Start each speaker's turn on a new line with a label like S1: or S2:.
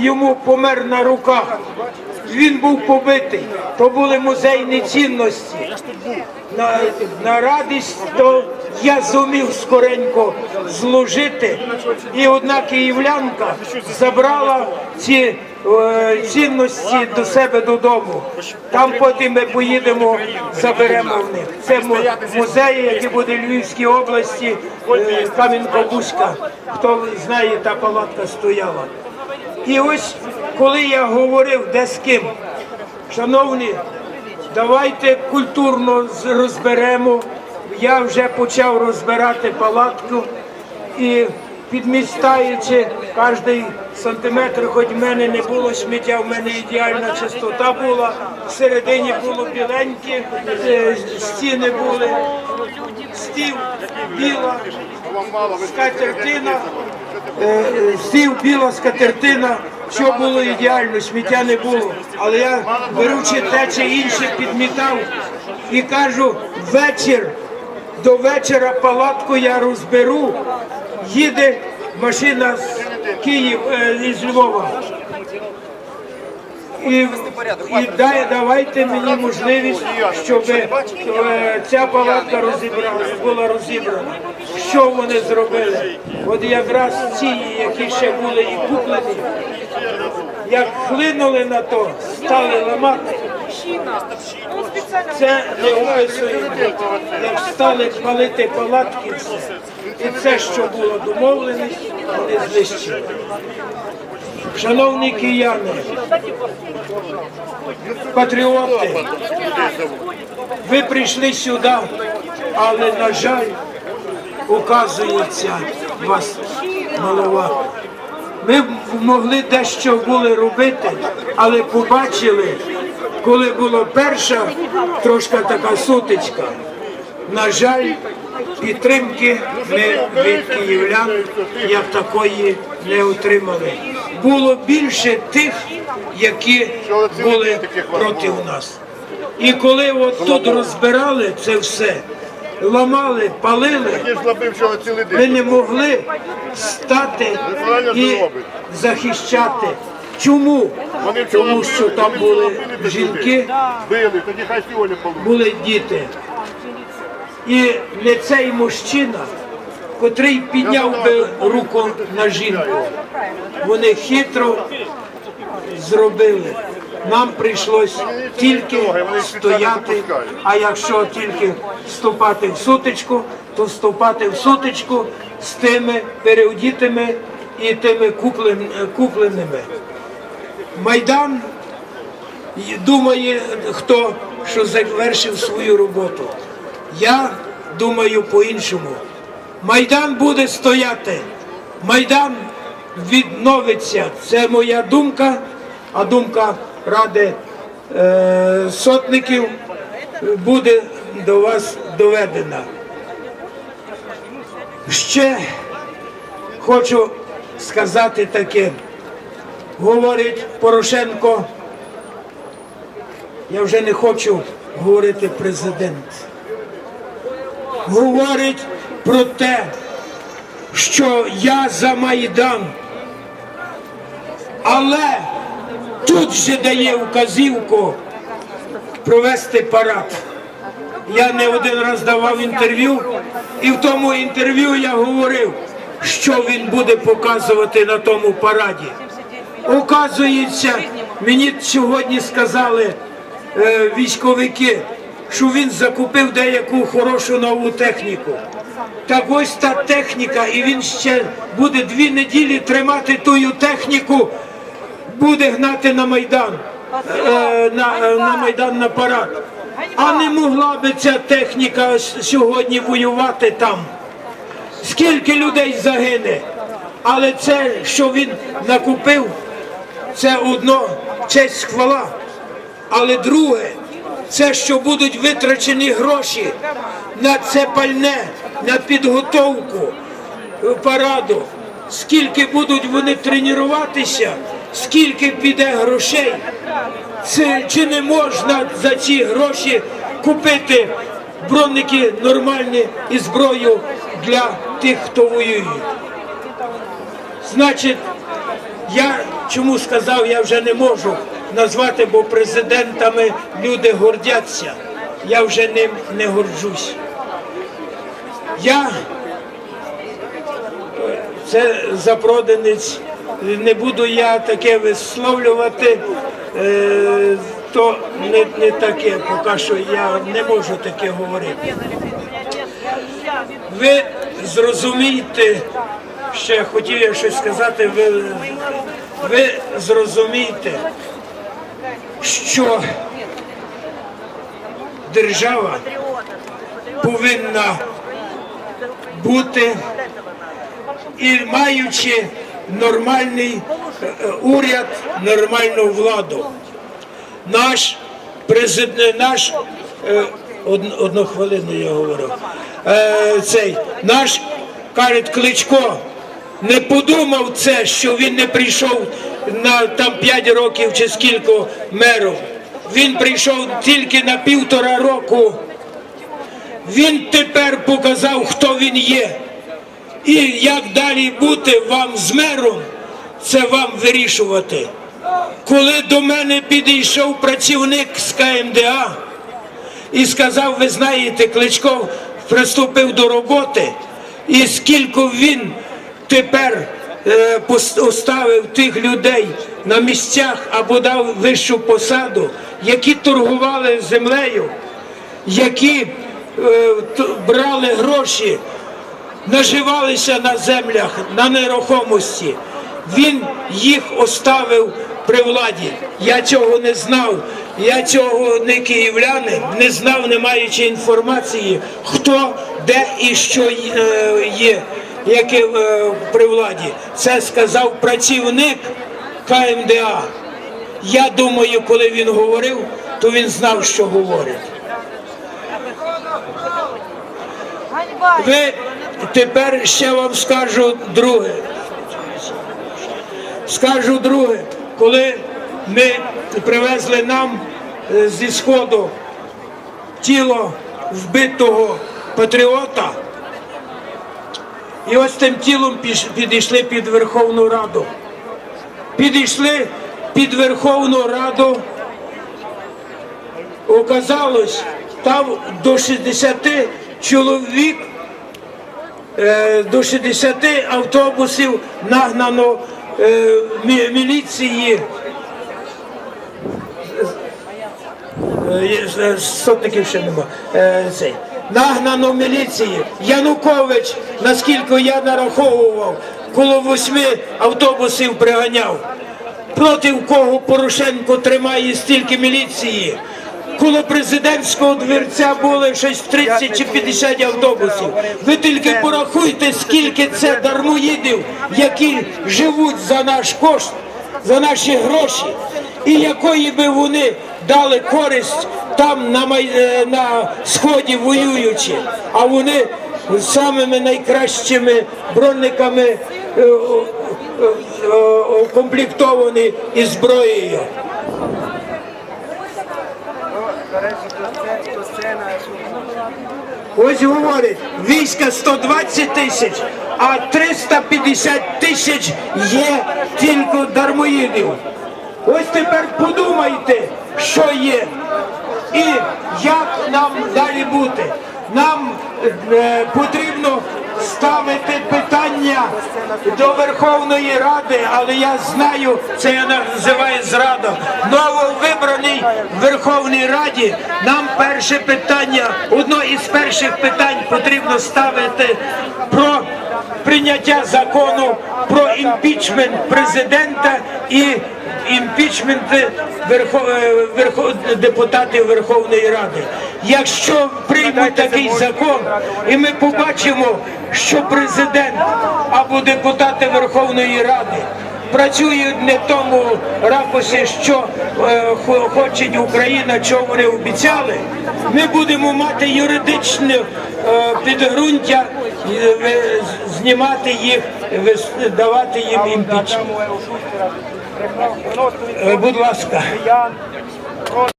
S1: йому померна руках, Він був побитий. То були музейні цінності. На, на радість то я зумів скоренько зложити. І одна київлянка забрала ці цінності до себе додому. Там потім ми поїдемо, заберемо в них. Це музеї, які буде в Львівській області, е, Кам'янка-Бузька. Хто знає, та палатка стояла. І ось коли я говорив, де з ким, шановні, давайте культурно розберемо. Я вже почав розбирати палатку і підмістаючи кожний сантиметр, хоч в мене не було сміття, в мене ідеальна чистота була, всередині було біленьке, е, стіни були, стіл біла, скатертина, е, стіл біла скатертина, що було ідеально, сміття не було. Але я беручи те чи інше, підмітав і кажу, вечір, до вечора палатку я розберу, їде машина з Київ е, із Львова. І, і дай, давайте мені можливість, щоб е, ця палатка розібрала, була розібрана. Що вони зробили? От якраз ці, які ще були і куплені, як хлинули на то, стали ламати. Це не описуємо, як стали палити палатки. І це, що було домовленість, знищили. Шановні кияни, патріоти, ви прийшли сюди, але, на жаль, указується вас голова. Ми могли дещо були робити, але побачили, коли була перша трошка така сутичка. На жаль, підтримки ми від київлян як такої не отримали. Було більше тих, які були проти нас. І коли от тут розбирали це все, ламали, палили, ми не могли стати і захищати. Чому? Тому що там були жінки, були діти. І не цей мужчина, котрий підняв би руку на жінку. Вони хитро зробили. Нам прийшлось тільки стояти, а якщо тільки вступати в сутичку, то вступати в сутичку з тими переодітими і тими купленими. Майдан думає, хто що завершив свою роботу. Я думаю по-іншому. Майдан буде стояти, Майдан відновиться. Це моя думка, а думка Ради е, сотників буде до вас доведена. Ще хочу сказати таке. Говорить Порошенко, я вже не хочу говорити президент. Говорить про те, що я за Майдан. Але тут же дає вказівку провести парад. Я не один раз давав інтерв'ю, і в тому інтерв'ю я говорив, що він буде показувати на тому параді. Оказується, мені сьогодні сказали е, військовики, що він закупив деяку хорошу нову техніку. Так ось та техніка, і він ще буде дві неділі тримати тую техніку, буде гнати на Майдан, е, на, е, на Майдан на парад. А не могла би ця техніка сьогодні воювати там. Скільки людей загине? Але це, що він накупив, це одно честь хвала. Але друге, це що будуть витрачені гроші на це пальне, на підготовку е, параду. Скільки будуть вони тренуватися, скільки піде грошей. Це, чи не можна за ці гроші купити бронники нормальні і зброю для тих, хто воює? Значить, Я чому сказав, я вже не можу назвати, бо президентами люди гордяться. Я вже ним не горджусь. Я е, це запроданець, не буду я таке висловлювати, е, то не, не таке, поки що я не можу таке говорити. Ви зрозумієте, ще хотів я щось сказати, ви, ви зрозумієте, що держава повинна бути і маючи нормальний е, е, уряд, нормальну владу. Наш президент, наш е, одну хвилину я говорю. Е, цей наш кажуть Кличко не подумав це, що він не прийшов на там 5 років чи скільки мером. Він прийшов тільки на півтора року. Він тепер показав, хто він є. І як далі бути вам з мером, це вам вирішувати. Коли до мене підійшов працівник з КМДА і сказав, ви знаєте, Кличков приступив до роботи, і скільки він тепер е, пос- тих людей на місцях або дав вищу посаду, які торгували землею, які е, брали гроші наживалися на землях, на нерухомості. Він їх оставив при владі. Я цього не знав. Я цього не київлянин, не знав, не маючи інформації, хто, де і що е, є, яке е, при владі. Це сказав працівник КМДА. Я думаю, коли він говорив, то він знав, що говорить. Ви тепер ще вам скажу друге. Скажу друге, коли ми привезли нам е, зі сходу тіло вбитого патріота, і ось тим тілом підійшли під Верховну Раду. Підійшли під Верховну Раду. Оказалось, там до 60 чоловік Е, до 60 автобусів нагнано е, міліції. Е, Сотників ще нема. Нагнано міліції. Янукович, наскільки я нараховував, коло восьми автобусів приганяв. Проти кого Порошенко тримає стільки міліції. Коло президентського дверця були щось 30 чи 50 автобусів. Ви тільки порахуйте, скільки це дармоїдів, які живуть за наш кошт, за наші гроші, і якої би вони дали користь там на, е, на сході воюючи, а вони самими найкращими бронниками е, о- о- укомплектовані і зброєю. Ось говорить, війська 120 тисяч, а 350 тисяч є тільки дармоїдів. Ось тепер подумайте, що є і як нам далі бути. Нам е, потрібно ставити питання до Верховної Ради, але я знаю, це я називаю зрада. Нововибраний в Верховній Раді. Нам перше питання, одно із перших питань потрібно ставити про прийняття закону про імпічмент президента і імпічменти верхо, е, верхо, депутатів Верховної Ради. Якщо приймуть такий закон, і ми побачимо, що президент або депутати Верховної Ради працюють не в тому ракурсі, що е, хоче Україна, чого вони обіцяли, ми будемо мати юридичне е, підґрунтя е, знімати їх, давати їм імпічмент. Е, Будь ласка.